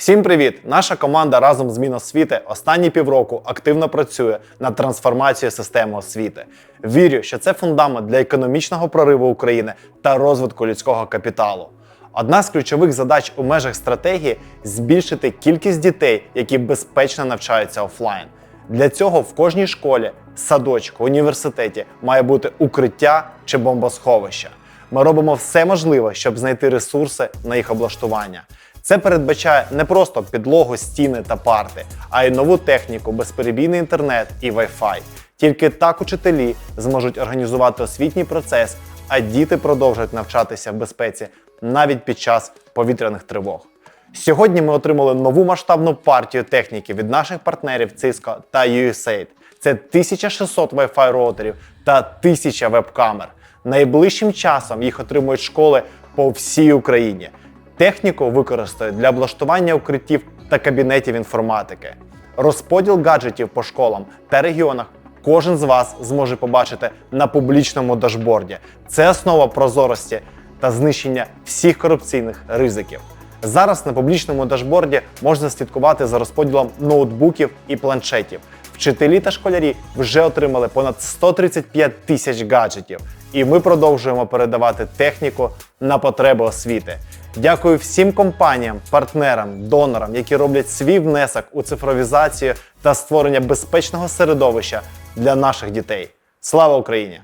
Всім привіт! Наша команда разом з Міносвіти останні півроку активно працює над трансформацією системи освіти. Вірю, що це фундамент для економічного прориву України та розвитку людського капіталу. Одна з ключових задач у межах стратегії збільшити кількість дітей, які безпечно навчаються офлайн. Для цього в кожній школі, садочку, університеті має бути укриття чи бомбосховище. Ми робимо все можливе, щоб знайти ресурси на їх облаштування. Це передбачає не просто підлогу, стіни та парти, а й нову техніку, безперебійний інтернет і Wi-Fi. Тільки так учителі зможуть організувати освітній процес, а діти продовжать навчатися в безпеці навіть під час повітряних тривог. Сьогодні ми отримали нову масштабну партію техніки від наших партнерів Cisco та USAID. Це 1600 Wi-Fi роутерів та 1000 веб-камер. Найближчим часом їх отримують школи по всій Україні. Техніку використають для облаштування укриттів та кабінетів інформатики. Розподіл гаджетів по школам та регіонах кожен з вас зможе побачити на публічному дашборді. Це основа прозорості та знищення всіх корупційних ризиків. Зараз на публічному дашборді можна слідкувати за розподілом ноутбуків і планшетів. Вчителі та школярі вже отримали понад 135 тисяч гаджетів, і ми продовжуємо передавати техніку на потреби освіти. Дякую всім компаніям, партнерам, донорам, які роблять свій внесок у цифровізацію та створення безпечного середовища для наших дітей. Слава Україні!